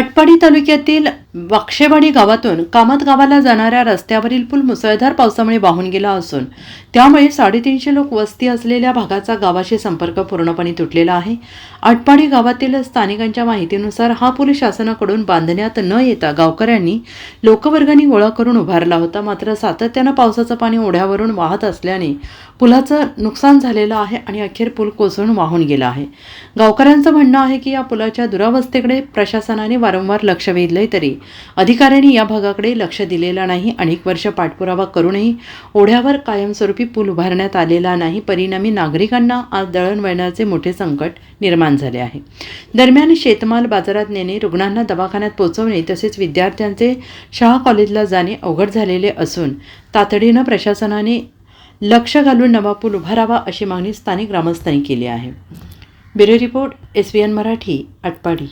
आटपाडी तालुक्यातील वाक्षेवाडी गावातून कामत गावाला जाणाऱ्या रस्त्यावरील पूल मुसळधार पावसामुळे वाहून गेला असून त्यामुळे साडेतीनशे लोक वस्ती असलेल्या भागाचा गावाशी संपर्क पूर्णपणे तुटलेला आहे. आटपाडी गावातील स्थानिकांच्या माहितीनुसार हा पूल शासनाकडून बांधण्यात न येता गावकऱ्यांनी लोकवर्गणी गोळा करून उभारला होता. मात्र सातत्यानं पावसाचं पाणी ओढ्यावरून वाहत असल्याने पुलाचं नुकसान झालेलं आहे आणि अखेर पूल कोसळून वाहून गेला आहे. गावकऱ्यांचं म्हणणं आहे की या पुलाच्या दुरावस्थेकडे प्रशासनाने वारंवार लक्ष वेधलंय तरी अधिकाऱ्यांनी या भागाकडे लक्ष दिलेलं नाही. अनेक वर्ष पाठपुरावा करूनही ओढ्यावर कायमस्वरूपी पूल उभारण्यात आलेला नाही. परिणामी नागरिकांना आज दळणवळणाचे मोठे संकट निर्माण झाले आहे. दरम्यान शेतमाल बाजारात नेणे रुग्णांना दवाखान्यात पोहोचवणे तसेच विद्यार्थ्यांचे शाळा कॉलेजला जाणे अवघड झालेले असून तातडीनं प्रशासनाने लक्ष घालून नवा पूल उभारावा अशी मागणी स्थानिक ग्रामस्थांनी केली आहे. Bureau report S V N Marathi Atpadi.